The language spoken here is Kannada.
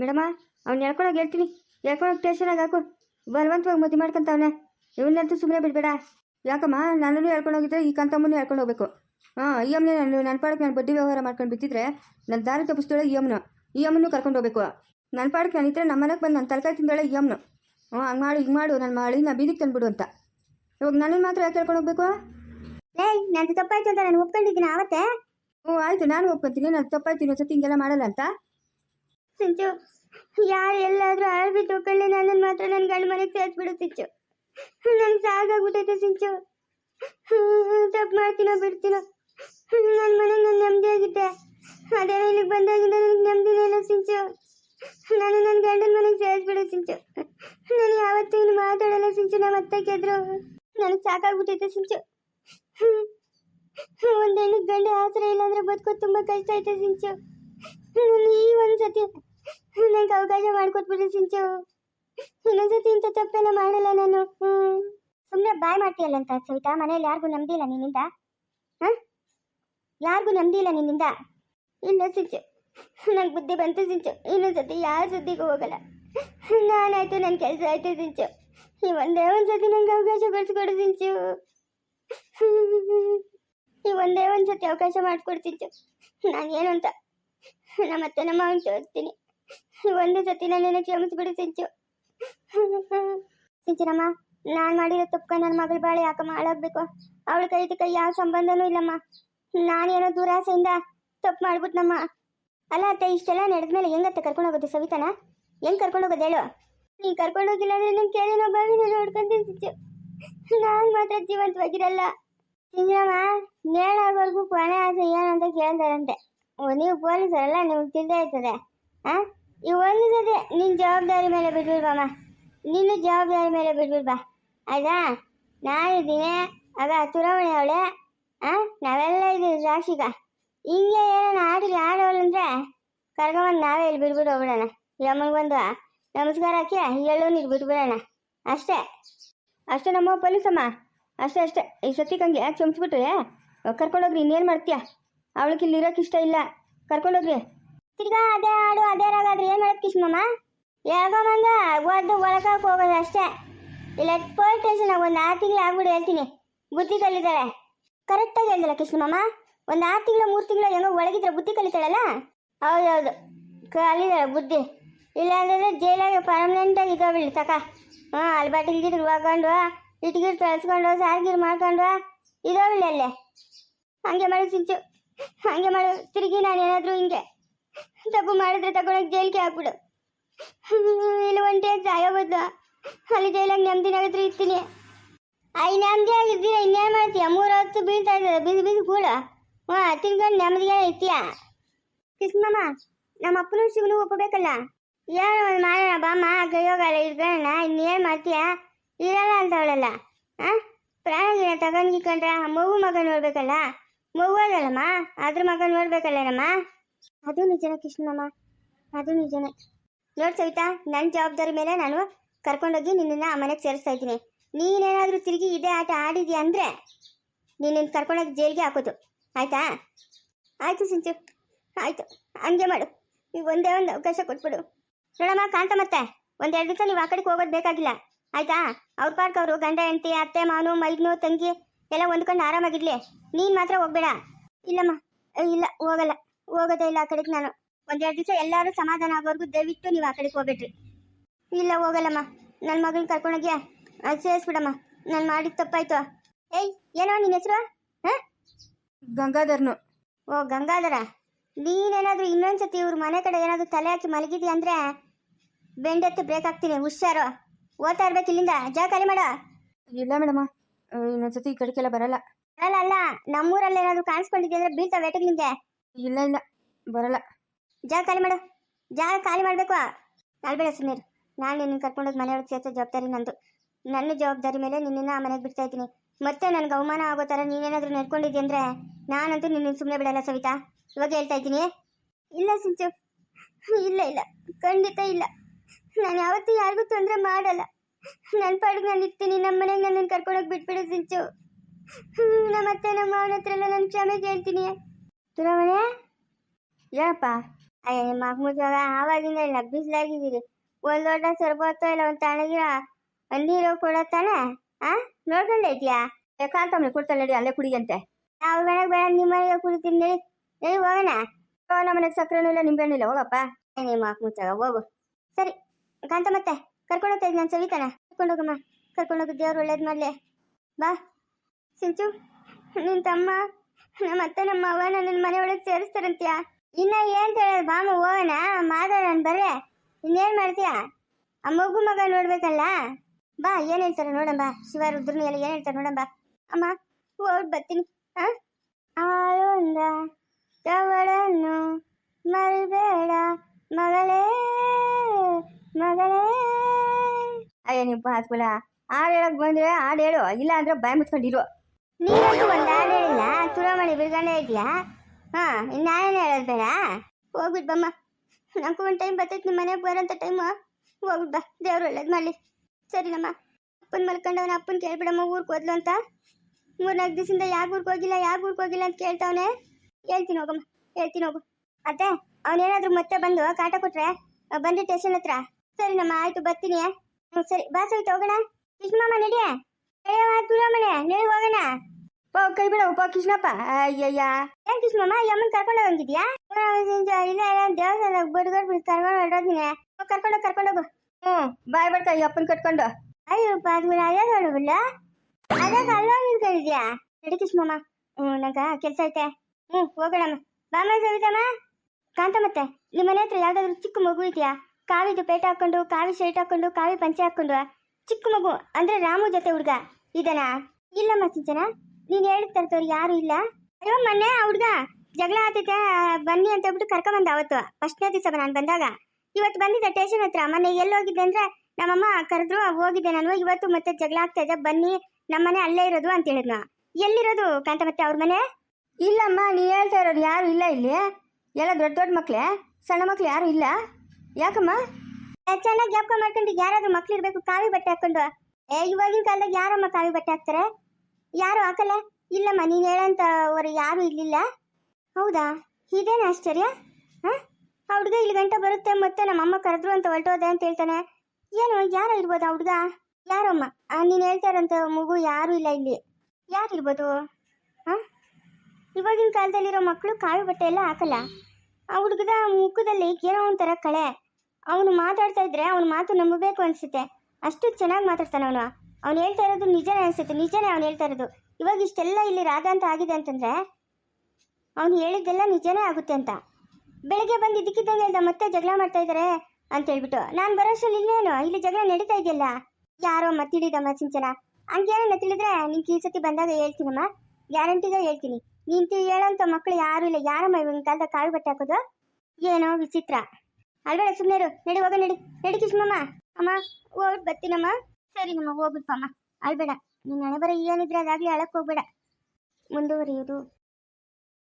ಮೇಡಮ್ಮ ಅವ್ನು ಹೇಳ್ಕೊಳಗೆ ಹೇಳ್ತೀನಿ. ಹೇಳ್ಕೊಳಗೆ ಸ್ಟೇಷನಾಗ ಹಾಕು. ಬಲವಂತವಾಗಿ ಮದುವೆ ಮಾಡ್ಕೊಂತವ್ನೆ ಇವನ್ನಂತೂ ಸುಮ್ಮನೆ ಬಿಡಬೇಡ. ಯಾಕಮ್ಮ ನನ್ನನ್ನು ಹೇಳ್ಕೊಂಡೋಗಿದ್ರೆ ಈ ಕಂತಮ್ಮನೂ ಹೇಳ್ಕೊಂಡು ಹೋಗ್ಬೇಕು. ಹಾಂ ಈ ಅಮ್ಮನೆ ನಾನು ನನ್ನ ಪಾಡಕ್ಕೆ ನಾನು ಬಡ್ಡಿ ವ್ಯವಹಾರ ಮಾಡ್ಕೊಂಡು ಬಿದ್ದಿದ್ರೆ ನನ್ನ ದಾರಿ ತಪ್ಪಿಸ್ತಾಳೆ ಈ ಅಮ್ಮನು. ಈ ಅಮ್ಮನ್ನು ಕರ್ಕೊಂಡು ಹೋಗ್ಬೇಕು. ನನ್ನ ಪಾಡಕ್ಕೆ ನಾನಿದ್ರೆ ನಮ್ಮ ಮನೆಗೆ ಬಂದು ನನ್ನ ತಲೆಕಾಯಿ ತಿಂದಾಳೆ ಈ ಅಮ್ಮನು. ಹ್ಞೂ ಹಂಗೆ ಮಾಡು ಹಿಂಗೆ ಮಾಡು ನನ್ನ ನಾ ಬೀದಿಗೆ ತಂದುಬಿಡು ಅಂತ. ಇವಾಗ ನನ್ನನ್ನು ಮಾತ್ರ ಯಾಕೆ ಹೇಳ್ಕೊಂಡು ಹೋಗ್ಬೇಕು? ಏಯ್ ನಂದು ತಪ್ಪಾಯ್ತು ಅಂತ ನಾನು ಒಪ್ಕೊಂಡಿದ್ದೀನಿ ಆವತ್ತೆ ಹ್ಞೂ ಆಯಿತು ನಾನು ಒಪ್ಕೊಂತೀನಿ. ನಾನು ತಪ್ಪಾಯ್ತೀನಿ ಒಂದ್ಸತಿ ಹಿಂಗೆಲ್ಲ ಮಾಡಲ್ಲ ಅಂತ. ಸಿಂಚು. ಯಾರು ಎಲ್ಲಾದ್ರೂ ಆಳ್ಬಿಟ್ಟು ಒಕ್ಕಳ್ಳಿ ನನ್ನನ್ನು ಮಾತ್ರ ನನ್ನ ಗಂಡ ಮನೆಗೆ ಸೇರಿಸ್ಬಿಡು ಸಿಂಚು ಸಾಕಾಗ್ಬಿಟ್ಟೈತೆ ಸಿಂಚು. ತಪ್ಪು ಮಾಡ್ತೀನೋ ಬಿಡ್ತೀನೋ. ನನ್ನ ಮನೆ ನನ್ನ ನೆಮ್ಮದಿಯಾಗಿದ್ದೆ ಅದೇ ಇಲ್ಲಿಗೆ ಬಂದಾಗಿಂದ ನನಗೆ ನೆಮ್ಮದಿನೇ ಇಲ್ಲ ಸಿಂಚು. ನಾನು ನನ್ನ ಗಂಡನ ಮನೆಗೆ ಸೇರಿಸ್ಬಿಡು ಸಿಂಚು. ನಾನು ಯಾವತ್ತೂ ಇನ್ನು ಮಾತಾಡಲ್ಲ ಸಿಂಚು, ನಮ್ಮ ಅತ್ತೆ ಕೆದ್ರು ನನಗೆ ಸಾಕಾಗ್ಬಿಟ್ಟೈತೆ ಸಿಂಚು. ಒಂದು ಹೆಣ್ಣಿಗೆ ಗಂಡ ಆಸರೆ ಇಲ್ಲ ಅಂದ್ರೆ ಬದುಕೋದು ತುಂಬ ಕಷ್ಟ ಐತೆ ಸಿಂಚು. ನಾನು ಈ ಒಂದ್ಸತಿ ನಂಗೆ ಅವಕಾಶ ಮಾಡಿಕೊಟ್ಬಿಡಿ ಸಿಂಚು ಇನ್ನೊಂದ್ಸತಿ ಇಂಥ ತಪ್ಪೆಲ್ಲ ಮಾಡಲ್ಲ ನಾನು ಸುಮ್ಮನೆ ಬಾಯ್ ಮಾಡ್ತೀಯಲ್ಲ ಅಂತ ಸವಿತಾ ಮನೇಲಿ ಯಾರಿಗೂ ನಂಬಿಲ್ಲ ನಿನ್ನಿಂದ ಹಾಂ ಯಾರಿಗೂ ನಂಬಿಲ್ಲ ನಿನ್ನಿಂದ ಇಲ್ಲ ಸಿಂಚು ನಂಗೆ ಬುದ್ಧಿ ಬಂತು ಸಿಂಚು ಇನ್ನೊಂದ್ಸತಿ ಯಾರ ಸುದ್ದಿಗೂ ಹೋಗಲ್ಲ ನಾನಾಯ್ತು ನನ್ನ ಕೆಲಸ ಆಯ್ತು ಸಿಂಚು ಈ ಒಂದೇ ಒಂದ್ಸತಿ ನಂಗೆ ಅವಕಾಶ ಕೊಡಿಸ್ಕೊಡು ಸಿಂಚು ಈ ಒಂದೇ ಒಂದ್ಸತಿ ಅವಕಾಶ ಮಾಡಿಕೊಡ್ತಿತ್ತು ನಾನು ಏನು ಅಂತ ನಮ್ಮ ಅತ್ತೆ ನಮ್ಮ ಅವನು ತೋರಿಸ್ತೀನಿ ಒಂದೇ ಸತಿ ನನ್ನನ್ನು ಕ್ಷಮಿಸ್ಬಿಡು, ಸಿಂಚು. ಸಿಂಚನಮ್ಮ ನಾನು ಮಾಡಿರೋ ತಪ್ಪು ನನ್ನ ಮಗಳ ಬಾಳೆ ಯಾಕಮ್ಮ ಹಾಳಾಗ್ಬೇಕು? ಅವಳ ಕೈ ಕೈ, ಯಾವ ಸಂಬಂಧನೂ ಇಲ್ಲಮ್ಮ. ನಾನೇನೋ ದುರಾಸೆಯಿಂದ ತಪ್ಪು ಮಾಡ್ಬಿಟ್ನಮ್ಮ. ಅಲ್ಲ ಅತ್ತೆ, ಇಷ್ಟೆಲ್ಲ ನಡೆದ್ಮೇಲೆ ಹೆಂಗತ್ತೆ ಕರ್ಕೊಂಡು ಹೋಗೋದು ಸವಿತಾನ? ಹೆಂಗ್ ಕರ್ಕೊಂಡು ಹೋಗೋದು ಹೇಳು? ನೀ ಕರ್ಕೊಂಡು ಹೋಗಿಲ್ಲ ಅಂದ್ರೆ ನನ್ನ ಕೇಳಿನ ಬಾವಿನ ನೋಡ್ಕೊಂತೀನಿ ಸಿಂಚು. ನಾನು ಮಾತ್ರ ಜೀವಂತವಾಗಿರಲ್ಲ. ಸಿಂಚನಮ್ಮ ನೇಳಾಗೋರ್ಗೂ ಕೊನೆ ಆಸೆ ಏನಂತ ಕೇಳ್ತಾರಂತೆ. ನೀವು ಪೊಲೀಸರಲ್ಲ, ನಿಮ್ಗೆ ತಿಳಿದೇ ಇರ್ತದೆ. ಆ? ಈ ಒಂದು ನಿನ್ನ ಜವಾಬ್ದಾರಿ ಮೇಲೆ ಬಿಟ್ಬಿಡ್ಬಮ್ಮ ನಿನ್ನ ಜವಾಬ್ದಾರಿ ಮೇಲೆ ಬಿಟ್ಬಿಡ್ಬಾ ಆಯ್ತಾ? ನಾನಿದ್ದೀನಿ ಆಗ ತುರಾವಣಿ ಅವಳೆ, ಆ, ನಾವೆಲ್ಲ ಇದ್ದೀವಿ ಸಾಕ್ಷಿಗ ಹಿಂಗೆ ಏನೋ ಆಡಿಲ್ಲ ಆಡೋಳಂದ್ರೆ ಕರ್ಕೊಂಬಂದು ನಾವೇ ಇಲ್ಲಿ ಬಿಟ್ಬಿಟ್ಟು ಹೋಗ್ಬಿಡೋಣ. ಯಮ್ಮನಿಗೊಂದು ನಮಸ್ಕಾರ ಹಾಕಿ ಎಳ್ಳು ನೀರು ಬಿಟ್ಬಿಡೋಣ. ಅಷ್ಟೇ. ಅಷ್ಟೇ ನಮ್ಮ ಪೊಲೀಸಮ್ಮ. ಅಷ್ಟೇ ಅಷ್ಟೇ. ಈ ಸತಿ ಹಂಗೆ ಯಾಕೆ ಕರ್ಕೊಂಡು ಕರ್ಕೊಂಡೋಗ್ರಿ, ಇನ್ನೇನು ಮಾಡ್ತೀಯ? ಅವಳಿಗೆ ಇಲ್ಲಿ ಇರೋಕೆ ಇಷ್ಟ ಇಲ್ಲ. ಕರ್ಕೊಂಡೋಗ್ರಿ. ತಿರ್ಗಾ ಅದೇ ಆಡು, ಅದೇ ರಾಗಾದ್ರೆ ಏನು ಮಾಡೋದು ಕಿಶ್ಮಮ್ಮ ಮಂಗ ಒದ್ದು ಒಳಕಕ್ಕೆ ಹೋಗೋದು ಅಷ್ಟೇ. ಇಲ್ಲ ಪೋಲಿಸ್ ಸ್ಟೇಷನ್ ಒಂದು ಆರು ತಿಂಗಳು ಆಗ್ಬಿಡು ಹೇಳ್ತೀನಿ. ಬುದ್ಧಿ ಕಲಿತಾಳೆ ಕರೆಕ್ಟಾಗಿ ಹೇಳ್ದಲ್ಲ ಕಿಶ್ಮಮ್ಮ ಒಂದು ಆರು ತಿಂಗಳು, ಮೂರು ತಿಂಗಳು ಏನೋ ಒಳಗಿದ್ರೆ ಬುದ್ಧಿ ಕಲಿತಾಳಲ್ಲ? ಹೌದೌದು. ಕಲಿತಾಳೆ ಬುದ್ಧಿ. ಇಲ್ಲ ಅಂದ್ರೆ ಜೈಲಾಗೆ ಪರ್ಮನೆಂಟಾಗಿ ಇದ್ದಾವಿಲ್ಲ ತಕ ಹಾಂ ಅಲ್ಲಿ ಬಟ್ಟೆಗೆ ಗಿಟ್ಟಿಗೆ ಹಾಕೊಂಡು ಇಟ್ಗಿಟ್ಟು ತಳಿಸ್ಕೊಂಡು ಸಾರ್ಗಿರ್ ಮಾಡ್ಕೊಂಡು ಇದಾವಿಲ್ಲ ಅಲ್ಲೇ. ಹಂಗೆ ಮಾಡು ಸಿಂಚು. ಹಂಗೆ ಮಾಡು. ತಿರುಗಿ ನಾನು ಏನಾದರೂ ಹಿಂಗೆ. ತಪ್ಪು ಮಾಡಿದ್ರೆ ತಗೊಂಡೋಗಿ ಜೈಲಿಗೆ ಹಾಕ್ಬಿಡು. ಇಲ್ಲಿ ಒಂಟಿಯಾಗಿ ಸಾಯೋ ಬದ್ಲು. ಅಲ್ಲಿ ಜೈಲಾಗ ಆಗಿದ್ರೆ ಇರ್ತೀನಿ. ಐ ನೆಮ್ಮದಿ ಆಗಿರ್ತೀರ, ಇನ್ನೇನು ಮಾಡ್ತೀಯ? ಮೂರು ಹೊತ್ತು ಬೀಳ್ತಾ ಇರ್ತದೆ ಬಿಸಿ ಬಿಸಿ ಕೂಡ ಹ್ಞೂ ತಿನ್ಕೊಂಡು ನೆಮ್ಮದಿಗೆ ಇರ್ತೀಯ? ಕೃಷ್ಣಮ್ಮ ನಮ್ಮ ಅಪ್ಪನೂ ಶಿವನು ಒಪ್ಪಬೇಕಲ್ಲ? ಏನೋ ಒಂದು ಮಾಡೋಣ, ಬಾಮ್ಮ ಕೈಯೋಗಲ್ಲ ಇಟ್ಕೊಳ್ಳೋಣ ಇನ್ನೇನು ಮಾಡ್ತೀಯ? ಇರಲ್ಲ ಅಂತವಳಲ್ಲ. ಹಾಂ ತಗೊಂಡ್ ತಗೊಂಡ್ಕೊಂಡ್ರೆ ಮಗು ಮಗ ನೋಡ್ಬೇಕಲ್ಲ? ಮಗು ಅದಲ್ಲಮ್ಮ, ಅದ್ರ ಮಗ ನೋಡ್ಬೇಕಲ್ಲೇನಮ್ಮ? ಅದು ನಿಜನೇ ಕೃಷ್ಣಮ್ಮ ಅದು ನಿಜನೇ ನೋಡಿ ಸವಿತಾ ನನ್ನ ಜವಾಬ್ದಾರಿ ಮೇಲೆ ನಾನು ಕರ್ಕೊಂಡೋಗಿ ನಿನ್ನನ್ನು ಆ ಮನೆಗೆ ಸೇರಿಸ್ತಾ ಇದ್ದೀನಿ. ನೀನೇನಾದರೂ ತಿರುಗಿ ಇದೇ ಆಟ ಆಡಿದ್ಯಾ ಅಂದರೆ ನಿನ್ನನ್ನು ಕರ್ಕೊಂಡೋಗಿ ಜೈಲಿಗೆ ಹಾಕೋದು. ಆಯ್ತಾ? ಆಯ್ತು ಸಿಂಚು. ಆಯ್ತು. ಹಂಗೆ ಮಾಡು. ಈಗ ಒಂದೇ ಒಂದು ಅವಕಾಶ ಕೊಟ್ಬಿಡು. ನೋಡಮ್ಮ ಕಾಂತ ಮತ್ತೆ? ಒಂದೆರಡು ದಿವಸ ನೀವು ಆ ಕಡೆಗೆ ಹೋಗೋದು ಬೇಕಾಗಿಲ್ಲ. ಆಯ್ತಾ? ಅವ್ರ ಪಾರ್ಕ್ ಅವರು, ಗಂಡ, ಹೆಂಡತಿ, ಅತ್ತೆ ಮಾನು ಮೈದ್ನು ತಂಗಿ ಎಲ್ಲ ಹೊಂದ್ಕೊಂಡು ಆರಾಮಾಗಿರ್ಲಿ. ನೀನು ಮಾತ್ರ ಹೋಗ್ಬೇಡ. ಇಲ್ಲಮ್ಮ, ಇಲ್ಲ, ಹೋಗಲ್ಲ. ಹೋಗೋದೇ ಇಲ್ಲ ಆ ಕಡೆಗೆ ನಾನು. ಒಂದೆರಡು ದಿವಸ ಎಲ್ಲರೂ ಸಮಾಧಾನ ಆಗೋವರೆಗೂ ದಯವಿಟ್ಟು ನೀವು ಆ ಕಡೆಗೆ ಹೋಗ್ಬೇಡ್ರಿ. ಇಲ್ಲ ಹೋಗಲ್ಲಮ್ಮ. ನನ್ನ ಮಗಳನ್ನ ಕರ್ಕೊಂಡೋಗಿ ಅದು ಸೇರಿಸ್ಬಿಡಮ್ಮ. ನಾನು ಮಾಡಿದ ತಪ್ಪಾಯ್ತು. ಏಯ್ ಏನೋ ನಿನ್ನ ಹೆಸರು? ಹಾಂ? ಗಂಗಾಧರ್ನು. ಓ ಗಂಗಾಧರ. ನೀನೇನಾದರೂ ಇನ್ನೊಂದ್ಸತಿ ಇವ್ರ ಮನೆ ಕಡೆ ಏನಾದ್ರೂ ತಲೆ ಹಾಕಿ ಮಲಗಿದಿ ಅಂದ್ರೆ ಬೆಂಡೆತ್ತು ಬ್ರೇಕ್ ಹಾಕ್ತೀನಿ ಹುಷಾರು. ಓದ್ತಾ ಇರ್ಬೇಕು ಇಲ್ಲಿಂದ. ಜಾ ಖಾಲಿ ಮಾಡ. ಇಲ್ಲ ಮೇಡಮ್ಮ ಇನ್ನೊಂದ್ಸತಿ ಈ ಕಡೆಗೆಲ್ಲ ಬರಲ್ಲ. ಅಲ್ಲ ಅಲ್ಲ. ನಮ್ಮೂರಲ್ಲಿ ಏನಾದ್ರು ಕಾಣಿಸ್ಕೊಂಡಿದ್ಯಾ ಅಂದರೆ ಬೀಳ್ತಾ ವೇಟಕ್ಕೆ ನಿಂಗೆ ಇಲ್ಲ ಇಲ್ಲ. ಬರಲ್ಲ. ಜಾಗ ಖಾಲಿ ಮಾಡು. ಜಾಗ ಖಾಲಿ ಮಾಡಬೇಕು. ಅಲ್ಬೇಡ ಸುಮೀರ್ ನಾನು ನಿನ್ನ ಕರ್ಕೊಂಡೋಗಿ ಮನೆಯೊಳಗೆ ಸೇರ್ಸೋ ಜವಾಬ್ದಾರಿ ನಂದು. ನನ್ನ ಜವಾಬ್ದಾರಿ ಮೇಲೆ ನಿನ್ನನ್ನು ಆ ಮನೆಗೆ ಬಿಡ್ತಾ ಇದ್ದೀನಿ. ಮತ್ತೆ ನನಗೆ ಅವಮಾನ ಆಗೋ ಥರ ನೀನೇನಾದರೂ ನಡ್ಕೊಂಡಿದ್ದೆ ಅಂದರೆ ನಾನಂತೂ ನಿನ್ನ ಸುಮ್ಮನೆ ಬಿಡಲ್ಲ ಸವಿತಾ. ಇವಾಗ ಹೇಳ್ತಾ ಇದ್ದೀನಿ. ಇಲ್ಲ ಸಿಂಚು. ಇಲ್ಲ ಇಲ್ಲ. ಖಂಡಿತ ಇಲ್ಲ. ನಾನು ಯಾವತ್ತೂ ಯಾರಿಗೂ ತೊಂದರೆ ಮಾಡಲ್ಲ. ನನ್ನ ಪಾಡಿಗೆ ನಾನು ಇರ್ತೀನಿ. ನಮ್ಮ ಮನೆಗೆ ನನ್ನನ್ನು ಕರ್ಕೊಂಡೋಗಿ ಬಿಟ್ಬಿಡು ಸಿಂಚು. ನಮ್ಮ ಅತ್ತೆ, ನಮ್ಮ ಅವನ ಹತ್ರ ಎಲ್ಲ ನಾನು ಕ್ಷಮೆ ಕೇಳ್ತೀನಿ ತುರವಣೆ ಏನಪ್ಪ ಅಯ್ಯ, ನಿಮ್ಮ ಮಗ್ಮುಜಾಗ ಆವಾಗಿಂದ ಇಲ್ಲ ಬಿಸಿಲಾಗಿದ್ದೀರಿ. ಒಂದ್ ಲೋಟ ಸರ್ಬತ್ತೋ ಇಲ್ಲ, ಒಂದ್ ತಣ್ಣಗಿರ ನೀರು ಕೊಡತ್ತಾನೆ ಆ? ನೋಡ್ಕೊಂಡೈತಿಯಾ ಕಾಂತಮ್ಮನೆ ಕೊಡ್ತಾಳೆ ನಡಿ, ಅಲ್ಲೇ ಕುಡಿಯಂತೆ. ನಾವು ಬೇಡ ಬೇಡ, ನಿಮ್ಮ ಮನೆಗೆ ಕುಡಿತೀನಿ ನಡಿ. ನಡಿ, ಹೋಗೋಣ. ನಮ್ಮ ಮನೆಗೆ ಸಕ್ಕರೆನೂ ಇಲ್ಲ ನಿಂಬೆಹಣ್ಣು ಇಲ್ಲ, ಹೋಗಪ್ಪ. ನಿಮ್ಮ ಮುಚ್ಚಾಗ ಹೋಗು. ಸರಿ, ಕಾಂತ ಮತ್ತೆ, ಕರ್ಕೊಂಡು ಹೋಗ್ತಾ ಇದ್ದೀನಿ ನಾನು ಸವಿತಾನ ಕರ್ಕೊಂಡೋಗಮ್ಮ ಕರ್ಕೊಂಡೋಗಿ ದೇವ್ರು ಒಳ್ಳೇದು ಮಾಡಲೆ. ಬಾ. ಸಿಂಚು ನಿನ್ನ ತಮ್ಮ ನಮ್ಮ ಅತ್ತೆ, ನಮ್ಮ ಅವ್ವ ನನ್ನ ಮನೆ ಒಳಗೆ ಸೇರಿಸ್ತಾರಂತ್ಯಾ? ಇನ್ನ ಏನ್ ಹೇಳೋದು ಬಾಮ ಹೋಗೋಣ ಮಾತಾಡೋಣ ಬರ್ರೆ. ಇನ್ನೇನ್ ಮಾಡ್ತೀಯ? ಆ ಮಗು ಮಗ ನೋಡ್ಬೇಕಲ್ಲ? ಬಾ, ಏನ್ ಹೇಳ್ತಾರೆ ನೋಡಂಬ. ಶಿವ ರುದ್ರನು ಎಲ್ಲ ಏನ್ ಹೇಳ್ತಾರೆ ನೋಡಂಬ. ಅಮ್ಮ ಹೋಗ್ ಬರ್ತೀನಿ. ಆಳೊಂದ ತವಳನ್ನು ಮರಿಬೇಡ, ಮಗಳೇ ಮಗಳೇ. ಅಯ್ಯ, ನೀವು ಹಾಸ್ಕೊಳ ಹಾಡು ಹೇಳಕ್ ಬಂದ್ರೆ ಹಾಡು ಹೇಳು. ಇಲ್ಲ ಅಂದ್ರೆ ಬಾಯಿ ಮುಚ್ಕೊಂಡಿರು. ನೀನಂತೂ ಒಂದು ಹಾಡು ಹೇಳಿಲ್ಲ ತುಳಮಣಿ ಬಿರ್ಗಂಡೆ ಇದೆಯಾ? ಹಾ ನಾನೇನು ಹೇಳೋದು ಬೇಡ? ಹೋಗ್ಬಿಟ್ಟು ಬಮ್ಮ ನಂಗೂ ಒಂದು ಟೈಮ್ ಬರ್ತೈತೆ ನಿಮ್ಮ ಮನೆಗೆ ಬರೋಂಥ ಟೈಮು ಹೋಗ್ಬಿಟ್ಟು ಬಾ. ದೇವ್ರು ಒಳ್ಳೇದು ಮಾಡಲಿ. ಸರಿನಮ್ಮ. ಅಪ್ಪನ ಮಲ್ಕೊಂಡವನ, ಅಪ್ಪನ ಕೇಳ್ಬಿಡಮ್ಮ ಊರಿಗೆ ಹೋದ್ಲು ಅಂತ. ಮೂರ್ನಾಲ್ಕು ದಿವಸದಿಂದ ಯಾಕೆ ಊರಿಗೆ ಹೋಗಿಲ್ಲ, ಯಾಕೆ ಊರಿಗೆ ಹೋಗಿಲ್ಲ ಅಂತ ಕೇಳ್ತಾವನೆ. ಹೇಳ್ತೀನಿ ಹೋಗಮ್ಮ. ಹೇಳ್ತೀನಿ ಹೋಗು. ಅತ್ತೆ ಅವನೇನಾದ್ರೂ ಮತ್ತೆ ಬಂದು ಕಾಟ ಕೊಟ್ರೆ, ಬಂದು ಸ್ಟೇಷನ್ ಹತ್ರ. ಸರಿನಮ್ಮ, ಆಯ್ತು, ಬರ್ತೀನಿ. ಹ್ಞೂ ಸರಿ. ಬಾ ಸರಿ ಹೋಗೋಣ. ಕೃಷ್ಣಮ್ಮ, ನಡಿಯ? ತುಳಮಣೆ ನಡಿ ಹೋಗೋಣ. ಪೋ ಕೈ ಬಿಡ. ಉಪ ಕೃಷ್ಣಪ್ಪ. ಅಯ್ಯಯ್ಯ. ಏನ್ ಕೃಷ್ಣಮ್ಮ, ಈ ಅಮ್ಮನ್ ಕರ್ಕೊಂಡು ಹೋಗಿದ್ಯಾ? ಇಲ್ಲ ದೇವಸ್ಥಾನ ಬಡ್ಗಡ್ ಓ, ಕರ್ಕೊಂಡು ಹೊರಡೋದಿನ ಕರ್ಕೊಂಡು ಹೋಗು. ಹ್ಞೂ ಬಾಯ್ ಬರ್ತಾ ಅಪ್ಪನ ಕಟ್ಕೊಂಡು ಅಯ್ಯೋ ಪಾದ್ಗುಣ ಅದೇ ನೋಡಬಲ್ಲ ಅದೇ ಅಲ್ಲೋಗಿ ನಿಂತ್ಕೊಂಡಿದ್ಯಾ ನಡಿ ಕೃಷ್ಣಮ್ಮ. ಹ್ಞೂ ನಂಗ ಕೆಲಸ ಐತೆ. ಹ್ಞೂ ಹೋಗೋಣಮ್ಮ. ಬಾಮ ಸವಿತಮ್ಮ. ಕಾಂತ ಮತ್ತೆ ನಿಮ್ಮ ಮನೆ ಹತ್ರ ಯಾವ್ದಾದ್ರು ಚಿಕ್ಕ ಮಗು ಇದೆಯಾ? ಕಾವಿದು ಪೇಟ ಹಾಕೊಂಡು, ಕಾವಿ ಶರ್ಟ್ ಹಾಕೊಂಡು, ಕಾವಿ ಪಂಚೆ ಹಾಕೊಂಡು. ಚಿಕ್ಕ ಮಗು ಅಂದ್ರೆ ರಾಮು ಜೊತೆ ಹುಡುಗ. ಇದನಾ? ಇಲ್ಲಮ್ಮ, ಸಿಂಚನ. ನೀನ್ ಹೇಳಿದ ತರ್ತವ್ರು ಯಾರು ಇಲ್ಲ? ಅಯ್ಯೋ ಮೊನ್ನೆ ಹುಡ್ಗ ಜಗಳ ಆತೈತೆ ಬನ್ನಿ ಅಂತ ಹೇಳ್ಬಿಟ್ಟು ಕರ್ಕೊಂಬಂದ ಅವತ್ತು. ಫಸ್ಟ್ನೇ ದಿವಸ ನಾನು ಬಂದಾಗ. ಇವತ್ತು ಬಂದಿದ್ದೆ ಟೇಷನ್ ಹತ್ರ. ಮೊನ್ನೆ ಎಲ್ಲಿ ಹೋಗಿದ್ದೆ ಅಂದ್ರೆ ನಮ್ಮಮ್ಮ ಕರೆದ್ರು ಹೋಗಿದ್ದೆ ನಾನು. ಇವತ್ತು ಮತ್ತೆ ಜಗಳ ಆಗ್ತಾ ಇದೆ. ಬನ್ನಿ ನಮ್ಮನೆ ಅಲ್ಲೇ ಇರೋದು ಅಂತ ಹೇಳಿದ್ನ. ಎಲ್ಲಿರೋದು ಕಾಂತ ಮತ್ತೆ ಅವ್ರ ಮನೆ? ಇಲ್ಲಮ್ಮ ನೀ ಹೇಳ್ತಾ ಇರೋರು ಯಾರು ಇಲ್ಲ ಇಲ್ಲಿ. ಎಲ್ಲ ದೊಡ್ಡ ದೊಡ್ಡ ಮಕ್ಳೆ? ಸಣ್ಣ ಮಕ್ಳು ಯಾರು ಇಲ್ಲ? ಯಾಕಮ್ಮ? ಚೆನ್ನಾಗಿ ಜ್ಞಾಪಕ ಮಾಡ್ಕೊಂಡು ಯಾರಾದ್ರೂ ಮಕ್ಳು ಇರ್ಬೇಕು ಕಾವಿ ಬಟ್ಟೆ ಹಾಕೊಂಡು. ಏ ಇವಾಗಿನ ಕಾಲದಾಗ ಯಾರಮ್ಮ ಕಾವಿ ಬಟ್ಟೆ ಹಾಕ್ತಾರೆ? ಯಾರು ಹಾಕಲ್ಲ ಇಲ್ಲಮ್ಮ, ನೀನು ಹೇಳಂತ ಯಾರೂ ಇರ್ಲಿಲ್ಲ ಹೌದಾ? ಇದೇನು ಆಶ್ಚರ್ಯ? ಹಾಂ? ಆ ಹುಡುಗ ಇಲ್ಲಿ ಗಂಟೆ ಬರುತ್ತೆ ಮತ್ತೆ ನಮ್ಮಮ್ಮ ಕರೆದ್ರು ಅಂತ ಹೊರಟೋದೆ ಅಂತ ಹೇಳ್ತಾನೆ. ಏನು, ಯಾರು ಇರ್ಬೋದು ಆ ಹುಡುಗ? ಯಾರಮ್ಮ? ನೀನು ಹೇಳ್ತಾ ಇರೋಂಥ ಮಗು ಯಾರು ಇಲ್ಲ ಇಲ್ಲಿ. ಯಾರು ಇರ್ಬೋದು? ಹ? ಇವಾಗಿನ ಕಾಲದಲ್ಲಿರೋ ಮಕ್ಕಳು ಕಾಳು ಬಟ್ಟೆ ಎಲ್ಲ ಹಾಕಲ್ಲ. ಆ ಹುಡುಗದ ಮುಖದಲ್ಲಿ ಏನೋ ಒಂಥರ ಕಳೆ. ಅವನು ಮಾತಾಡ್ತಾ ಇದ್ರೆ ಅವನ ಮಾತು ನಂಬಬೇಕು ಅನ್ಸುತ್ತೆ. ಅಷ್ಟು ಚೆನ್ನಾಗಿ ಮಾತಾಡ್ತಾನೆ ಅವನು ಅವ್ನು ಹೇಳ್ತಾ ಇರೋದು ನಿಜನೇ ಅನ್ಸುತ್ತೆ, ನಿಜನೇ ಅವ್ನು ಹೇಳ್ತಾ ಇರೋದು. ಇವಾಗ ಇಷ್ಟೆಲ್ಲ ಇಲ್ಲಿ ರಾಧ ಅಂತ ಆಗಿದೆ ಅಂತಂದ್ರೆ, ಅವನು ಹೇಳಿದ್ದೆಲ್ಲ ನಿಜನೇ ಆಗುತ್ತೆ ಅಂತ. ಬೆಳಿಗ್ಗೆ ಬಂದು ಇದಕ್ಕಿದ್ದಂಗೆ ಹೇಳ್ದ, ಮತ್ತೆ ಜಗಳ ಮಾಡ್ತಾ ಇದ್ದಾರೆ ಅಂತ ಹೇಳ್ಬಿಟ್ಟು, ನಾನು ಬರೋಷ್ಟರಲ್ಲಿ ಇಲ್ಲೇನು ಇಲ್ಲಿ ಜಗಳ ನಡೀತಾ ಇದೆಯಲ್ಲ? ಯಾರೋ ಮತ್ತೆ ತಿಳಿದಮ್ಮ ಸಿಂಚನ. ಹಂಗೇನ ತಿಳಿದ್ರೆ ನಿಂಗೆ ಈ ಸತಿ ಬಂದಾಗ ಹೇಳ್ತೀನಮ್ಮ. ಗ್ಯಾರಂಟಿಗೆ ಹೇಳ್ತೀನಿ. ನೀನ್ ಹೇಳೋಂಥ ಮಕ್ಕಳು ಯಾರು ಇಲ್ಲ. ಯಾರಮ್ಮ ಇವಾಗಿನ ಕಾಲದಾಗ ಕಾಳು ಬಟ್ಟೆ ಹಾಕೋದು? ಏನೋ ವಿಚಿತ್ರ. ಅಲ್ಬೇಡ ಸುಮ್ಮನೆ ನಡಿ, ಹೋಗ, ನಡಿ. ನಡಿ ಕಿಸ್ಮಮ್ಮ ಅಮ್ಮ, ಓ, ಬರ್ತೀನಮ್ಮ. ಸರಿ ನಮ್ಮ ಹೋಗ್ಬಿಟ್ಟಮ್ಮ ಅಳ್ಬೇಡ ನೀನು ಹಣೆ ಬರ ಏನಿದ್ರೆ ಅದಾಗಲಿ ಅಳಕ್ಕೆ ಹೋಗ್ಬೇಡ. ಮುಂದುವರಿಯೋದು